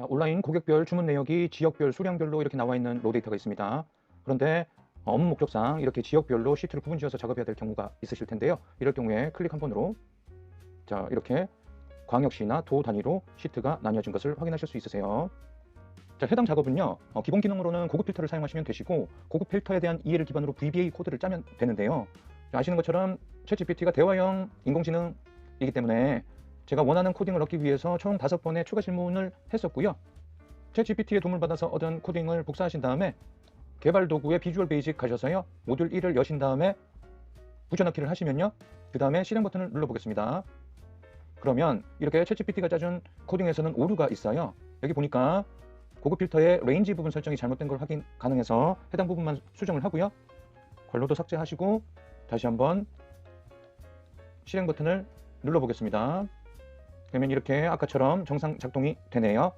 아, 온라인 고객별 주문 내역이 지역별 수량별로 이렇게 나와 있는 로 데이터가 있습니다. 그런데 어, 업무 목적상 이렇게 지역별로 시트를 구분 지어서 작업해야 될 경우가 있으실 텐데요. 이럴 경우에 클릭 한 번으로 자 이렇게 광역시나 도 단위로 시트가 나뉘어진 것을 확인하실 수 있으세요. 자, 해당 작업은요, 어, 기본 기능으로는 고급 필터를 사용하시면 되시고, 고급 필터에 대한 이해를 기반으로 VBA 코드를 짜면 되는데요. 자, 아시는 것처럼 챗GPT가 대화형 인공지능이기 때문에 제가 원하는 코딩을 얻기 위해서 총 다섯 번의 추가 질문을 했었고요. 챗GPT의 도움을 받아서 얻은 코딩을 복사하신 다음에 개발 도구의 비주얼 베이직 가셔서요, 모듈 1을 여신 다음에 붙여넣기를 하시면요, 그 다음에 실행 버튼을 눌러보겠습니다. 그러면 이렇게 챗GPT가 짜준 코딩에서는 오류가 있어요. 여기 보니까 고급 필터의 레인지 부분 설정이 잘못된 걸 확인 가능해서 해당 부분만 수정을 하고요. 관로도 삭제하시고 다시 한번 실행 버튼을 눌러 보겠습니다. 그러면 이렇게 아까처럼 정상 작동이 되네요.